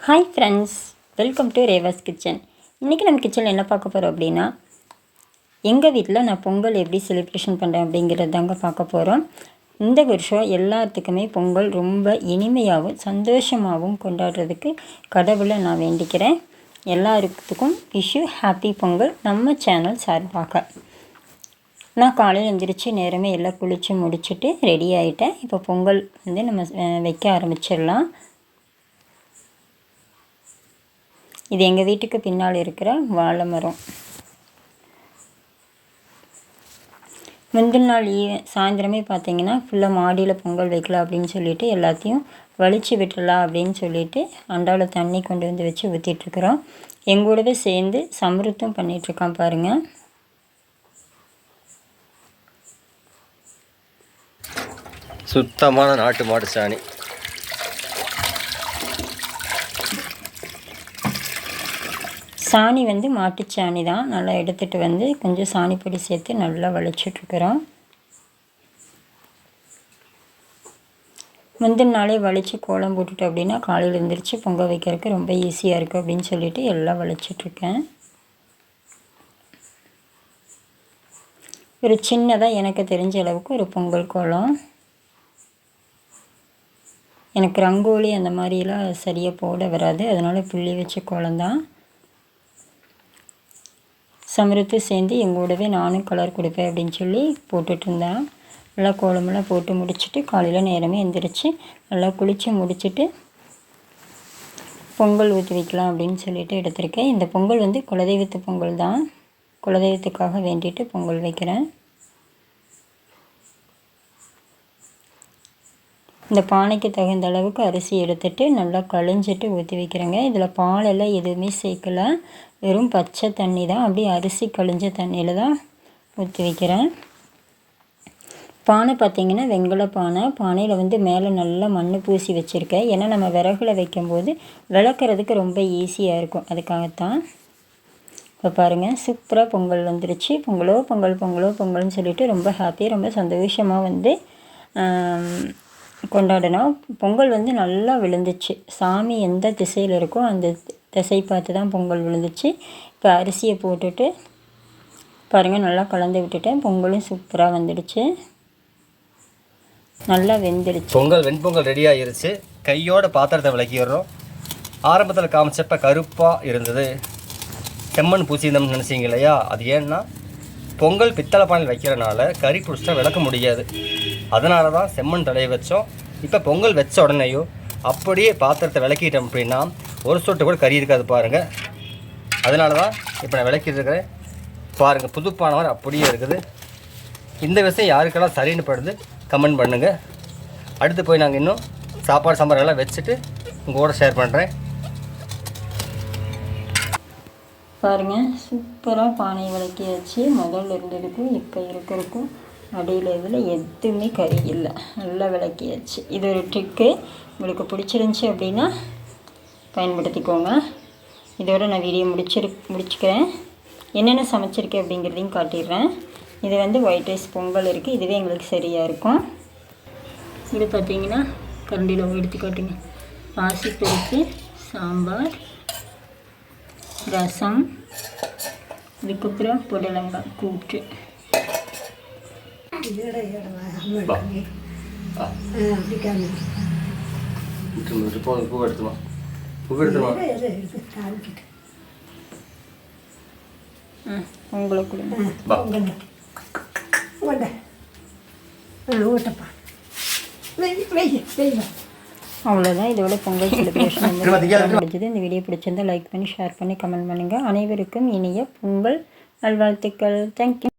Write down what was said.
Hi friends welcome to Reva's kitchen இன்றைக்கி நம்ம கிச்சனில் என்ன பார்க்க போகிறோம் அப்படின்னா எங்கள் வீட்டில் நான் பொங்கல் எப்படி செலிப்ரேஷன் பண்ணுறேன் அப்படிங்கிறது தாங்க பார்க்க போகிறோம் இந்த வருஷம் எல்லாத்துக்குமே பொங்கல் ரொம்ப இனிமையாகவும் சந்தோஷமாகவும் கொண்டாடுறதுக்கு கடவுளை நான் வேண்டிக்கிறேன். எல்லாருக்கும் இஷ்யூ ஹாப்பி பொங்கல் நம்ம சேனல் சார்பாக. நான் காலையில் எழுந்திரிச்சு நேரமே எல்லாம் குளித்து முடிச்சுட்டு ரெடி ஆகிட்டேன் இப்போ பொங்கல் வந்து நம்ம வைக்க ஆரம்பிச்சிடலாம். இது எங்கள் வீட்டுக்கு பின்னால் இருக்கிற வாழை மரம். முந்தின நாள் ஈ சாயந்தரமே பார்த்தீங்கன்னா ஃபுல்லாக மாடியில் பொங்கல் வைக்கலாம் அப்படின்னு சொல்லிட்டு எல்லாத்தையும் வலிச்சு விட்டுடலாம் அப்படின்னு சொல்லிட்டு அண்டாவில் தண்ணி கொண்டு வந்து வச்சு ஊற்றிட்டுருக்குறோம் எங்கூடவே சேர்ந்து சமருத்தம் பண்ணிகிட்ருக்கான் பாருங்கள் சுத்தமான நாட்டு மாட்டு சாணி. சாணி வந்து மாட்டுச்சாணி தான். நல்லா எடுத்துகிட்டு வந்து கொஞ்சம் சாணிப்பொடி சேர்த்து நல்லா வலிச்சிட்ருக்குறோம் முந்தின நாளே வலித்து கோலம் போட்டுட்டு அப்படின்னா காலையில் எழுந்திரிச்சு பொங்கல் வைக்கிறதுக்கு ரொம்ப ஈஸியாக இருக்குது அப்படின்னு சொல்லிட்டு எல்லாம் வலிச்சிட்ருக்கேன் ஒரு சின்னதாக எனக்கு தெரிஞ்ச அளவுக்கு ஒரு பொங்கல் கோலம். எனக்கு ரங்கோலி அந்த மாதிரிலாம் சரியாக போட வராது. அதனால் புள்ளி வச்ச கோலம் தான். சமரத்து சேர்ந்து எங்கூடவே நானும் கலர் கொடுப்பேன் அப்படின்னு சொல்லி போட்டுட்ருந்தேன் நல்லா கோலமெல்லாம் போட்டு முடிச்சுட்டு காலையில் நேரமே எந்திரிச்சு நல்லா குளித்து முடிச்சுட்டு பொங்கல் ஊற்றி வைக்கலாம் அப்படின்னு சொல்லிட்டு எடுத்திருக்கேன். இந்த பொங்கல் வந்து குலதெய்வத்து பொங்கல் தான். குலதெய்வத்துக்காக வேண்டிட்டு பொங்கல் வைக்கிறேன். இந்த பானைக்கு தகுந்த அளவுக்கு அரிசி எடுத்துகிட்டு நல்லா களைஞ்சிட்டு ஊற்றி வைக்கிறேங்க. இதில் பாலெல்லாம் எதுவுமே சேர்க்கலை. வெறும் பச்சை தண்ணி தான். அப்படியே அரிசி கழிஞ்ச தண்ணியில் தான் ஊற்றி வைக்கிறேன். பானை பார்த்திங்கன்னா வெங்கல பானை. பானையில் வந்து மேலே நல்லா மண் பூசி வச்சுருக்கேன். ஏன்னா நம்ம விறகுல வைக்கும்போது விளக்குறதுக்கு ரொம்ப ஈஸியாக இருக்கும். அதுக்காகத்தான். இப்போ பாருங்கள் சூப்பராக பொங்கல் வந்துருச்சு. பொங்கலோ பொங்கல் பொங்கலோ பொங்கல்னு சொல்லிட்டு ரொம்ப ஹாப்பியாக ரொம்ப சந்தோஷமாக வந்து கொண்டாடினோம் பொங்கல் வந்து நல்லா விழுந்துச்சு. சாமி எந்த திசையில் இருக்கோ அந்த திசை பார்த்து தான் பொங்கல் விழுந்துச்சு. இப்போ அரிசியை போட்டுட்டு பாருங்கள் நல்லா கலந்து விட்டுட்டேன் பொங்கலும் சூப்பராக வந்துடுச்சு. நல்லா வெந்துடுச்சு. பொங்கல் வெண்பொங்கல் ரெடி ஆகிருச்சு கையோட பாத்திரத்தை விளக்கிடுறோம். ஆரம்பத்தில் காமிச்சப்ப கருப்பாக இருந்தது. செம்மண் பூசியிருந்தோம்னு நினச்சிங்க இல்லையா? அது ஏன்னா பொங்கல் பித்தளை பானையில் வைக்கிறனால கறி பிடிச்சா விளக்க முடியாது. அதனால தான் செம்மண் தலையை வச்சோம். இப்போ பொங்கல் வச்ச உடனேயோ அப்படியே பாத்திரத்தை விளக்கிட்டோம் அப்படின்னா ஒரு சொட்டு கூட கறி இருக்காது பாருங்கள் அதனால தான் இப்போ நான் விளக்கிட்டு இருக்கிறேன். பாருங்கள் மாதிரி அப்படியே இருக்குது. இந்த விஷயம் யாருக்கெல்லாம் சரின்னு படுது கமெண்ட் பண்ணுங்கள் அடுத்து போய் நாங்கள் இன்னும் சாப்பாடு சாம்பார் எல்லாம் வச்சுட்டு உங்கள் கூட ஷேர் பண்ணுறேன் பாருங்கள் சூப்பராக பானை விளக்கியாச்சு. முதல்ல இருந்ததுக்கும் இப்போ இருக்கிறதுக்கும் அடியில் இதில் எதுவுமே கறி இல்லை. நல்லா விளக்கியாச்சு. இது ஒரு ட்ரிக்கு உங்களுக்கு பிடிச்சிருந்துச்சி அப்படின்னா பயன்படுத்திக்கோங்க. இதோட நான் வீடியோ முடிச்சிரு முடிச்சுக்கிறேன். என்னென்ன சமைச்சிருக்கேன் அப்படிங்கிறதையும் காட்டிடுறேன். இது வந்து ஒயிட் ரைஸ் பொங்கல் இருக்குது இதுவே எங்களுக்கு சரியாக இருக்கும். இது பார்த்திங்கன்னா கரண்டியில் எடுத்து காட்டுங்க பாசிப்பருப்பு சாம்பார் ரசம் இதுக்கப்புறம் புடலங்காய் கூட்டு. பூ எடுத்துமா பூ எடுத்துமா உங்களை கொடுங்க ஊட்டப்பா. அவ்வளோதான் இதோட பொங்கல் செலிப்ரேஷன் முடிஞ்சது இந்த வீடியோ பிடிச்சிருந்தால் லைக் பண்ணி ஷேர் பண்ணி கமெண்ட் பண்ணுங்கள் அனைவருக்கும் இனிய பொங்கல் நல்வாழ்த்துக்கள். தேங்க்யூ